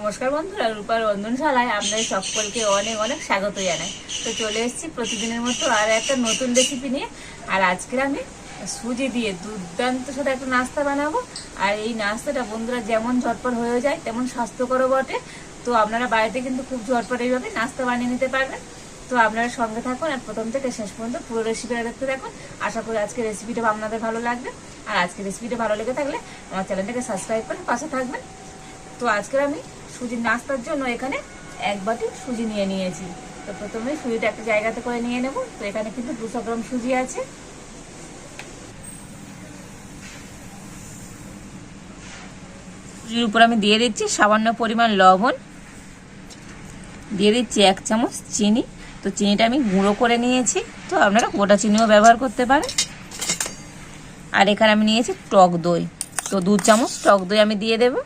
নমস্কার বন্ধুরা, রূপার রন্ধনশালায় আপনাদের সকলকে অনেক অনেক স্বাগত জানাই। তো চলে এসেছি প্রতিদিনের মতো আর একটা নতুন রেসিপি নিয়ে। আর আজকে আমি সুজি দিয়ে দুর্দান্ত সাথে একটা নাস্তা বানাবো। আর এই নাস্তাটা বন্ধুরা যেমন ঝটপট হয়ে যায়, তেমন স্বাস্থ্যকরও বটে। তো আপনারা বাড়িতে কিন্তু খুব ঝটপট এইভাবে নাস্তা বানিয়ে নিতে পারবেন। তো আপনারা সঙ্গে থাকুন আর প্রথম থেকে শেষ পর্যন্ত পুরো রেসিপিটা দেখতে থাকুন। আশা করি আজকে রেসিপিটা আপনাদের ভালো লাগবে। আর আজকে রেসিপিটা ভালো লেগে থাকলে আমার চ্যানেলটাকে সাবস্ক্রাইব করে পাশে থাকবেন। তো আজকে আমি সুজির নাস্তার জন্য এখানে এক বাটি সুজি নিয়ে নিয়েছি। তো প্রথমে সুজিটা একটা জায়গাতে করে নিয়ে নেব। তো এখানে কিন্তু দুশো গ্রাম সুজি আছে। সুজির উপর আমি দিয়ে দিচ্ছি সামান্য পরিমাণ লবণ। দিয়ে দিচ্ছি এক চামচ চিনি। তো চিনিটা আমি গুঁড়ো করে নিয়েছি। তো আপনারা গোটা চিনিও ব্যবহার করতে পারেন। আর এখানে আমি নিয়েছি টক দই। তো দু চামচ টক দই আমি দিয়ে দেবো।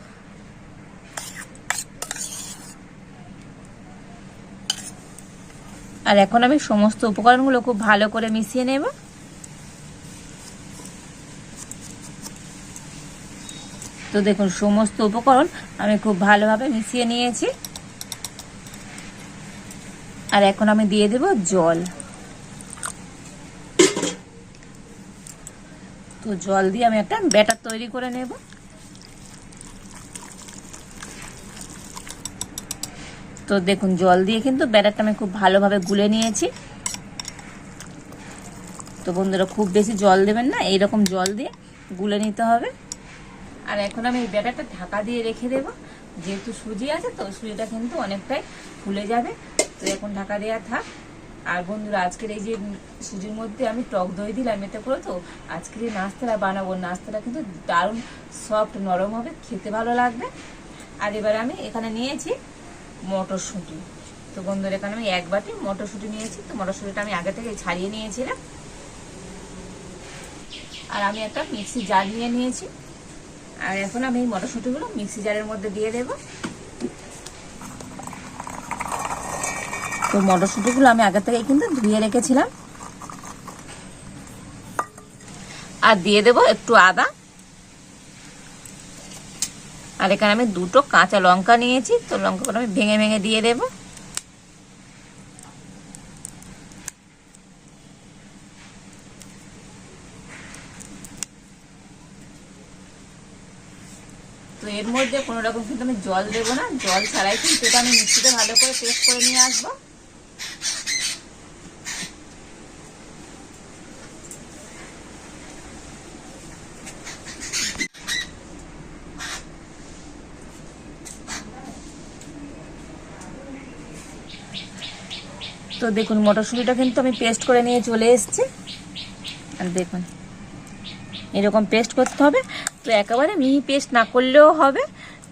আর এখন আমি সমস্ত উপকরণগুলো খুব ভালো করে মিশিয়ে নেব। তো দেখুন, সমস্ত উপকরণ আমি খুব ভালোভাবে মিশিয়ে নিয়েছি। আর এখন আমি দিয়ে দেব জল। তো জল দিয়ে আমি একটা ব্যাটার তৈরি করে নেব। তো দেখুন, জল দিয়ে কিন্তু ব্যাটারটা আমি খুব ভালোভাবে গুলে নিয়েছি। তো বন্ধুরা, খুব বেশি জল দেবেন না, এইরকম জল দিয়ে গুলে নিতে হবে। আর এখন আমি এই ব্যাটারটা ঢাকা দিয়ে রেখে দেবো। যেহেতু সুজি আছে, তো সুজিটা কিন্তু অনেকটাই ফুলে যাবে। তো এখন ঢাকা দেওয়া থাক। আর বন্ধুরা, আজকের এই যে সুজির মধ্যে আমি টক দই দিলাম, এতে করে তো আজকের এই নাস্তাটা বানাবো। নাস্তাটা কিন্তু দারুণ সফট, নরম হবে, খেতে ভালো লাগবে। আর এবার আমি এখানে নিয়েছি মটরশুঁটি। তো বন্ধুরা, এখানে আমি এক বাটি মটরশুঁটি নিয়েছি। তো মটরশুঁটিটা আমি আগে থেকে ছাড়িয়ে নিয়েছিলাম। আর আমি একটা মিক্সি জার নিয়ে নিয়েছি। আর এখন আমি এই মটরশুঁটিগুলো মিক্সি জারের মধ্যে দিয়ে দেব। তো মটরশুঁটিগুলো আমি আগে থেকে কিন্তু ধুয়ে রেখেছিলাম। আর দিয়ে দেব একটু আদা। আর এখানে আমি দুটো কাঁচা লঙ্কা নিয়েছি, তো লঙ্কাগুলো আমি ভেঙে ভেঙে দিয়ে দেব। তো এর মধ্যে কোনো রকম কিন্তু আমি জল দেবো না, জল ছাড়াই কিন্তু আমি মিক্সিতে ভালো করে পেস্ট করে নিয়ে আসব। তো দেখুন, মটরশুঁটিটা কিন্তু আমি পেস্ট করে নিয়ে চলে এসেছি। আর দেখুন, এরকম পেস্ট করতে হবে। তো একেবারে মিহি পেস্ট না করলেও হবে।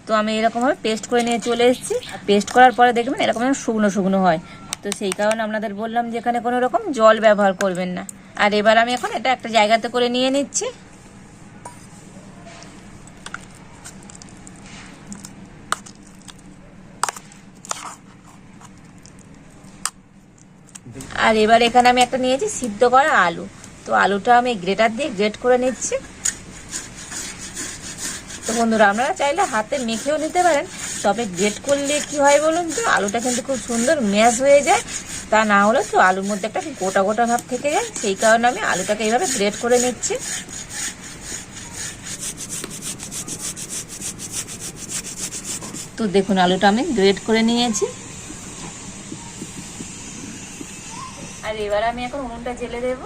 তো আমি এরকমভাবে পেস্ট করে নিয়ে চলে এসেছি। পেস্ট করার পরে দেখবেন, এরকম শুকনো শুকনো হয়। তো সেই কারণে আপনাদের বললাম যে এখানে কোনো রকম জল ব্যবহার করবেন না। আর এবার আমি এখন এটা একটা জায়গাতে করে নিয়ে নিচ্ছি। আর এবার এখানে আমি একটা নিয়েছি সিদ্ধ করা আলু। তো আলুটা আমি গ্রেটার দিয়ে গ্রেট করে নিচ্ছি। তো বন্ধুরা, আপনারা চাইলে হাতে মেখেও নিতে পারেন। তবে গ্রেট করলে কি হয় বলুন তো, আলুটা কিন্তু খুব সুন্দর ম্যাশ হয়ে যায়। তা না হলে তো আলুর মধ্যে একটা গোটা গোটা ভাব থেকে যায়। সেই কারণে আমি আলুটাকে এইভাবে গ্রেট করে নিচ্ছি। তো দেখুন, আলুটা আমি গ্রেট করে নিয়েছি। আর এবার আমি এখন উনুনটা জেলে দেব।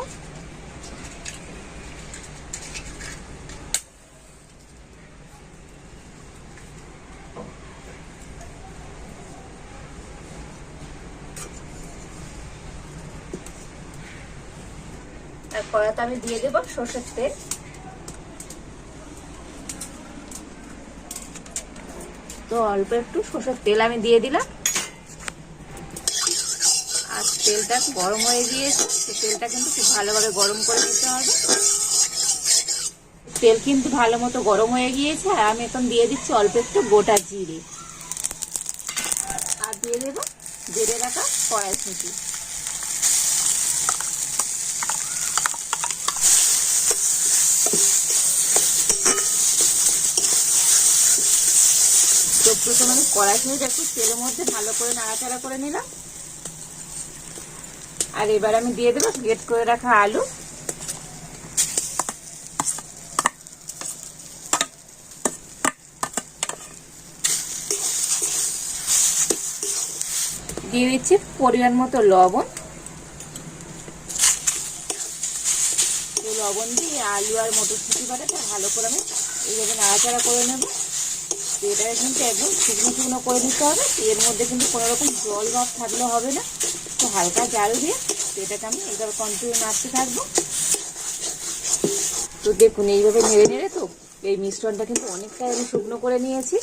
কড়াতে আমি দিয়ে দেবো সর্ষের তেল। তো অল্প একটু সর্ষের তেল আমি দিয়ে দিলাম। তেলটা গরম হয়ে গিয়েছে তেলটা কিন্তু খুব ভালোভাবে গরম করে দিতে হবে। তেল কিন্তু ভালো মতো গরম হয়ে গিয়েছে, আর আমি এখন দিয়ে দিচ্ছি অল্প একটু গোটা জিরে। আর দিয়ে দেবো জিরে রাখা কড়াইশুঁটি তো প্রথমে আমি কড়াই একটু তেলের মধ্যে ভালো করে নাড়াচাড়া করে নিলাম। আর এবার আমি দিয়ে দেবো গ্রেট করে রাখা আলু। দিয়ে দিচ্ছি পরিমাণ মতো লবণ। লবণ দিয়ে আলু আর মটরশুঁটি বাটাটা ভালো করে আমি এইভাবে নাড়াচাড়া করে নেব। তো এটাকে কিন্তু একদম শুকনো শুকনো করে নিতে হবে। এর মধ্যে কিন্তু কোনো রকম জল ভাব থাকলে হবে না। তো হালকা জাল দিয়ে তো এটাকে আমি এইভাবে কন্টিনিউ নাড়তে থাকব। তো দেখুন, এইভাবে নেড়ে নেড়ে তো এই মিশ্রণটা কিন্তু অনেকটাই আমি শুকনো করে নিয়েছি।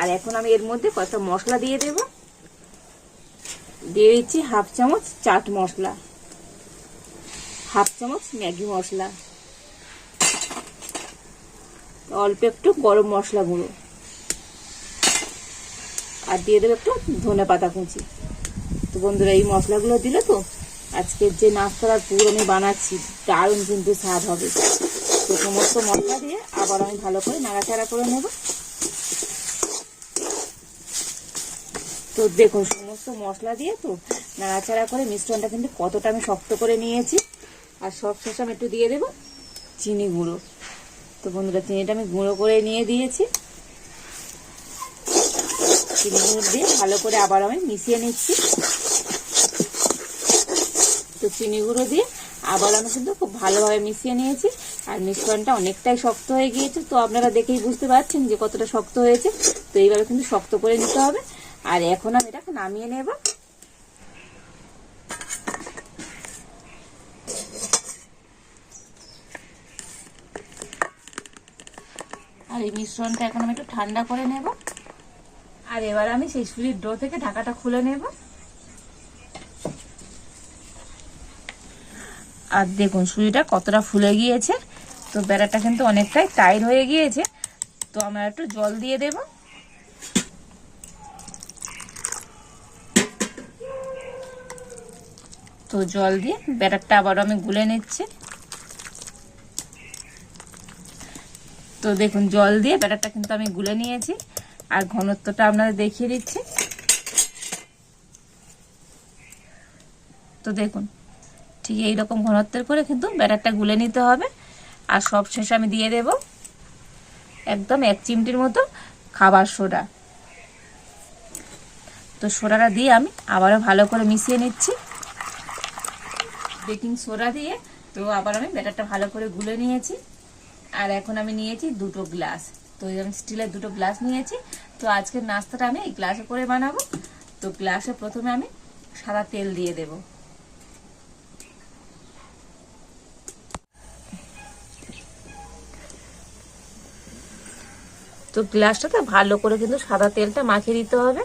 আর এখন আমি এর মধ্যে কয়েকটা মশলা দিয়ে দেবো। দিয়ে দিচ্ছি হাফ চামচ চাট মশলা, হাফ চামচ ম্যাগি মশলা, অল্প একটু গরম মশলা গুঁড়ো, আর দিয়ে দেবো একটু ধনে পাতা কুচি। বন্ধুরা, এই মশলাগুলো দিলে তো আজকের যে নাস্তার পুর আমি বানাচ্ছি, দারুণ কিন্তু স্বাদ হবে। তো সমস্ত মশলা দিয়ে আবার আমি ভালো করে নাড়াচাড়া করে নেব। তো দেখুন, সমস্ত মশলা দিয়ে তো নাড়াচাড়া করে মিশ্রণটা কিন্তু কতটা আমি শক্ত করে নিয়েছি। আর সব শেষে আমি একটু দিয়ে দেবো চিনি গুঁড়ো। তো বন্ধুরা, চিনিটা আমি গুঁড়ো করে নিয়ে দিয়েছি। চিনি গুঁড়ো দিয়ে ভালো করে আবার আমি মিশিয়ে নিচ্ছি। তো চিনি গুঁড়ো দিয়ে আবার আমি কিন্তু খুব ভালোভাবে মিশিয়ে নিয়েছি। আর মিশ্রণটা অনেকটাই শক্ত হয়ে গিয়েছে। তো আপনারা দেখেই বুঝতে পারছেন যে কতটা শক্ত হয়েছে। তো এইভাবে কিন্তু শক্ত করে নিতে হবে। আর এখন আমি এটাকে নামিয়ে নেব। আর এই মিশ্রণটা এখন আমি একটু ঠান্ডা করে নেব। আর এবার আমি সেই সুজির ডো থেকে ঢাকাটা খুলে নেব। আর দেখুন, সুজিটা কতটা ফুলে গিয়েছে। তো বেড়াটা কিন্তু অনেকটাই টাইট হয়ে গিয়েছে। তো আমরা একটু জল দিয়ে দেব। তো জল দিয়ে ব্যাটারটা আবার আমি গুলে নিচ্ছি। তো দেখুন, জল দিয়ে ব্যাটারটা কিন্তু আমি গুলে নিয়েছি। আর ঘনত্বটা আপনারা দেখিয়ে দিচ্ছি। তো দেখুন, ঠিক এইরকম ঘনত্বের করে কিন্তু ব্যাটারটা গুলে নিতে হবে। আর সব শেষে আমি দিয়ে দেব একদম এক চিমটির মতো খাবার সোডা। তো সোডাটা দিয়ে আমি আবারও ভালো করে মিশিয়ে নিচ্ছি। বেকিং সোডা দিয়ে তো আবার আমি ব্যাটারটা ভালো করে গুলে নিয়েছি। আর এখন আমি নিয়েছি দুটো গ্লাস। তো আমি স্টিলের দুটো গ্লাস নিয়েছি। তো আজকের নাস্তাটা আমি এই গ্লাসে করে বানাবো। তো গ্লাসে প্রথমে আমি সাদা তেল দিয়ে দেবো। তো গ্লাসটাতে ভালো করে কিন্তু সাদা তেলটা মাখিয়ে দিতে হবে।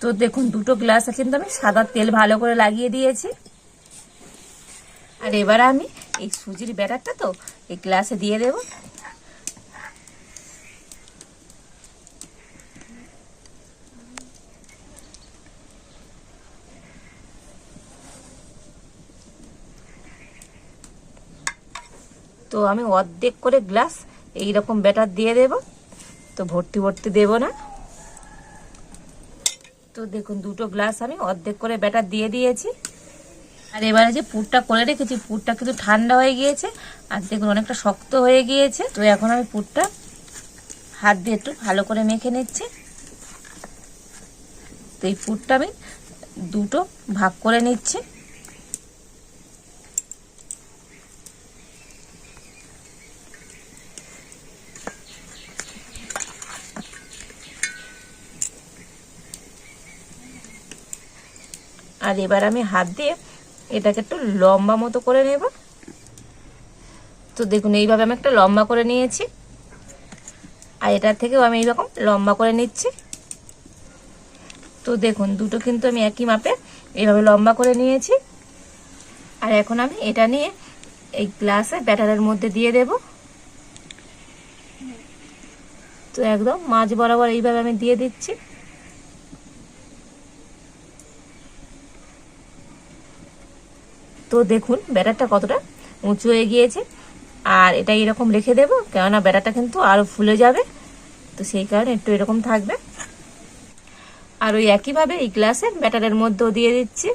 তো দেখুন, দুটো গ্লাসে কিন্তু আমি সাদা তেল ভালো করে লাগিয়ে দিয়েছি। আর এবার আমি এই সুজির ব্যাটারটা তো এই গ্লাসে দিয়ে দেব। তো আমি অর্ধেক করে গ্লাস এই রকম ব্যাটার দিয়ে দেব। তো ভর্তি ভর্তি দেব না। তো দেখুন, দুটো গ্লাস আমি অর্ধেক করে ব্যাটার দিয়ে দিয়েছি। আর এবারে যে পুরটা করে রেখেছি, পুরটা কিন্তু ঠান্ডা হয়ে গিয়েছে আর দেখুন অনেকটা শক্ত হয়ে গিয়েছে। তো এখন আমি পুরটা হাত দিয়ে একটু ভালো করে মেখে নিচ্ছি। তো এই পুরটা আমি দুটো ভাগ করে নিচ্ছি। আর এবার আমি হাত দিয়ে এটাকে একটু লম্বা মতো করে নেব। তো দেখুন, এইভাবে আমি একটা লম্বা করে নিয়েছি। আর এটার থেকেও আমি এইরকম লম্বা করে নিচ্ছি। তো দেখুন, দুটো কিন্তু আমি একই মাপে এইভাবে লম্বা করে নিয়েছি। আর এখন আমি এটা নিয়ে এই গ্লাসে ব্যাটারের মধ্যে দিয়ে দেব। তো একদম মাঝ বরাবর এইভাবে আমি দিয়ে দিচ্ছি। তো দেখুন, ব্যাটারটা কতটা উঁচু হয়ে গিয়েছে। আর এটা এরকম রেখে দেব, কেননা ব্যাটারটা কিন্তু আরও ফুলে যাবে। তো সেই কারণে একটু এরকম থাকবে। আর ওই একইভাবে এই গ্লাসের ব্যাটারের মধ্যেও দিয়ে দিচ্ছি।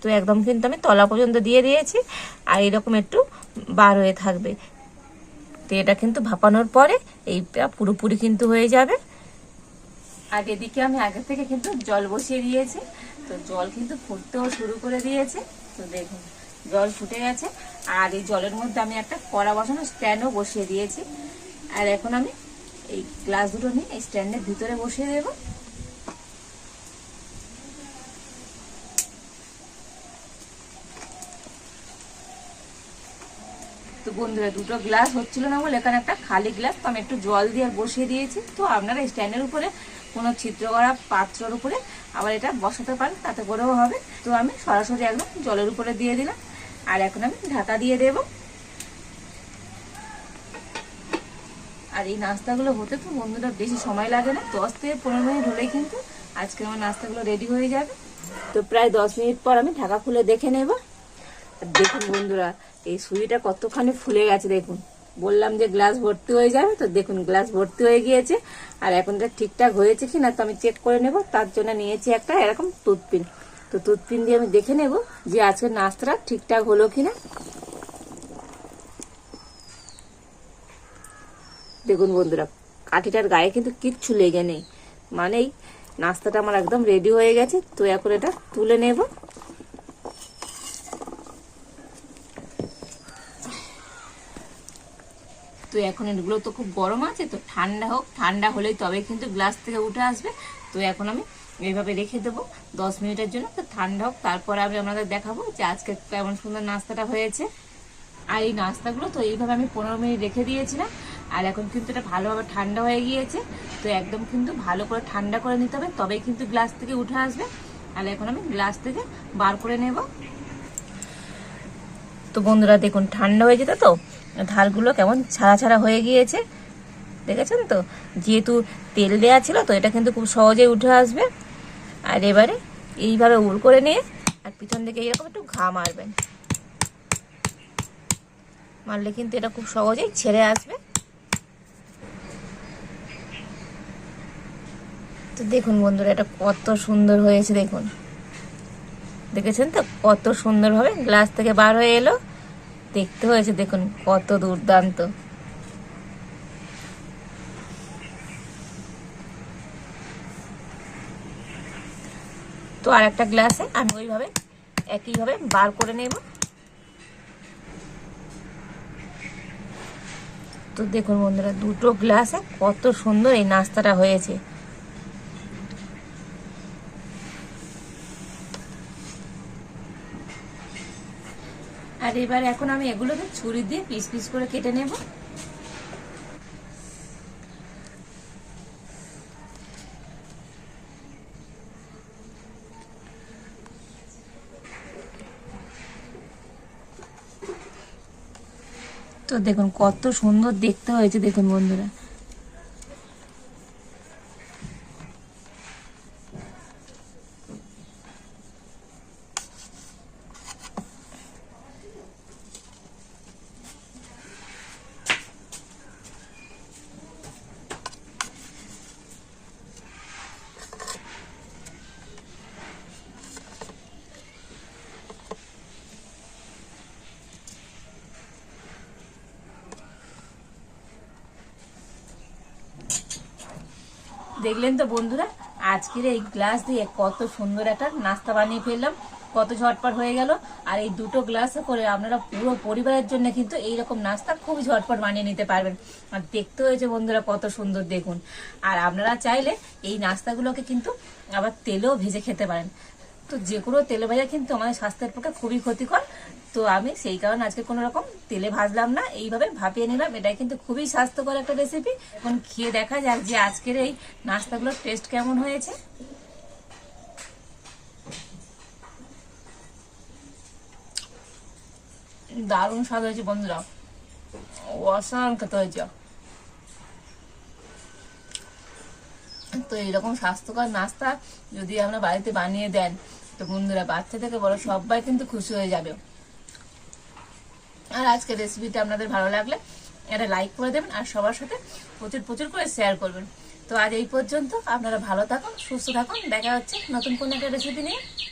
তো একদম কিন্তু আমি তলা পর্যন্ত দিয়ে দিয়েছি, আর এরকম একটু বার হয়ে থাকবে। তো এটা কিন্তু ভাপানোর পরে এইটা পুরোপুরি কিন্তু হয়ে যাবে। আর এদিকে আমি আগে থেকে কিন্তু জল বসিয়ে দিয়েছি। তো জল কিন্তু ফুটতেও শুরু করে দিয়েছে। তো দেখুন, জল ফুটে গেছে। আর এই জলের মধ্যে আমি একটা কড়া বসানো স্ট্যান্ডও বসিয়ে দিয়েছি। আর এখন আমি এই গ্লাস দুটো নিয়ে এই স্ট্যান্ডের ভিতরে বসিয়ে দেবো। তো বন্ধুরা, দুটো গ্লাস হচ্ছিল না বলে এখানে একটা খালি গ্লাস তো আমি একটু জল দিয়ে বসিয়ে দিয়েছি। তো আপনারা স্ট্যান্ডের উপরে কোনো ছিদ্র করা পাত্রর উপরে আবার এটা বসাতে পারেন, তাতে করেও হবে। তো আমি সরাসরি একদম জলের উপরে দিয়ে দিলাম। আর এখন আমি ঢাকা দিয়ে দেব। আর এই নাস্তাগুলো হতে তো বন্ধুরা বেশি সময় লাগে না, দশ থেকে পনেরো মিনিট হলেই কিন্তু আজকে আমার নাস্তাগুলো রেডি হয়ে যাবে। তো প্রায় দশ মিনিট পর আমি ঢাকা খুলে দেখে নেব। দেখুন বন্ধুরা, এই সুজিটা কতখানি ফুলে গেছে দেখুন। বললাম যে গ্লাস ভর্তি হয়ে যাবে, তো দেখুন গ্লাস ভর্তি হয়ে গিয়েছে। আর এখন এটা ঠিকঠাক হয়েছে কি না তো আমি চেক করে নেব। তার জন্য নিয়েছি একটা এরকম টুথপিন তো টুথপিন দিয়ে আমি দেখে নেব যে আজকের নাস্তাটা ঠিকঠাক হলো কিনা। দেখুন বন্ধুরা, কাঠিটার গায়ে কিন্তু কিচ্ছু লেগে নেই। মানেই নাস্তাটা আমার একদম রেডি হয়ে গেছে, তো এখন এটা তুলে নেব। তো এখন এগুলো তো খুব গরম আছে, তো ঠান্ডা হোক, ঠান্ডা হলেই তবে কিন্তু গ্লাস থেকে উঠে আসবে। তো এখন আমি এইভাবে রেখে দেবো দশ মিনিটের জন্য। তো ঠান্ডা হোক, তারপরে আমি আপনাদের দেখাবো যে আজকে কেমন সুন্দর নাস্তাটা হয়েছে। আর এই নাস্তাগুলো তো এইভাবে আমি পনেরো মিনিট রেখে দিয়েছিলাম, আর এখন কিন্তু এটা ভালোভাবে ঠান্ডা হয়ে গিয়েছে। তো একদম কিন্তু ভালো করে ঠান্ডা করে নিতে হবে, তবেই কিন্তু গ্লাস থেকে উঠে আসবে। আর এখন আমি গ্লাস থেকে বার করে নেব। তো বন্ধুরা, দেখুন ঠান্ডা হয়ে যেত তো? ধারগুলো কেমন ছাড়া ছাড়া হয়ে গিয়েছে। দেখেছেন তো? যেহেতু তেল দেওয়া ছিল, তো এটা কিন্তু খুব সহজেই উঠে আসবে। আর এবারে এইভাবে উল করে নিয়ে আর পিছন থেকে এরকম একটু ঘা মারবেন। মারলে কিন্তু এটা খুব সহজেই ছেড়ে আসবে। তো দেখুন বন্ধুরা, এটা কত সুন্দর হয়েছে দেখুন। দেখেছেন তো? কত সুন্দরভাবে গ্লাস থেকে বার হয়ে এলো। দেখতে হয়েছে, দেখুন কত দুর্দান্ত। তো আর একটা গ্লাসে আমি ওইভাবে একইভাবে বার করে নেব। তো দেখুন বন্ধুরা, দুটো গ্লাসে কত সুন্দর এই নাস্তাটা হয়েছে। আর এবার এখন আমি এগুলোকে ছুরি দিয়ে পিস পিস করে কেটে নেব। তো দেখুন কত সুন্দর দেখতে হয়েছে, দেখুন বন্ধুরা। দেখলেন তো বন্ধুরা, আজকের এই গ্লাস দিয়ে কত সুন্দর একটা নাস্তা বানিয়ে ফেললাম, কত ঝটপট হয়ে গেল। আর এই দুটো গ্লাসে করে আপনারা পুরো পরিবারের জন্য কিন্তু এইরকম নাস্তা খুব ঝটপট বানিয়ে নিতে পারবেন। আর দেখতে হয়েছে বন্ধুরা, কত সুন্দর দেখুন। আর আপনারা চাইলে এই নাস্তাগুলোকে কিন্তু আবার তেলেও ভেজে খেতে পারেন। তো যে কোনো তেলে ভাজা কিন্তু আমাদের স্বাস্থ্যের পক্ষে খুবই ক্ষতিকর। তো আমি সেই কারণে আজকে কোনো রকম তেলে ভাজলাম না, এইভাবে ভাপিয়ে নিলাম। এটাই কিন্তু খুবই স্বাস্থ্যকর একটা রেসিপি এখন খেয়ে দেখা যাক যে আজকের এই নাস্তাগুলোর টেস্ট কেমন হয়েছে। দারুণ স্বাদ হয়েছে বন্ধুরা। অসাধারণ খেতে হয়েছে। তো এইরকম স্বাস্থ্যকর নাস্তা যদি আমরা বাড়িতে বানিয়ে দেন, তো বন্ধুরা বাচ্চা থেকে বড় সবাই কিন্তু খুশি হয়ে যাবে। আর আজকে রেসিপিটা আপনাদের ভালো লাগলে এটা লাইক করে দেবেন আর সবার সাথে প্রচুর প্রচুর করে শেয়ার করবেন। তো আজ এই পর্যন্ত আপনারা ভালো থাকুন, সুস্থ থাকুন, দেখা হচ্ছে নতুন কোনো একটা রেসিপি নিয়ে।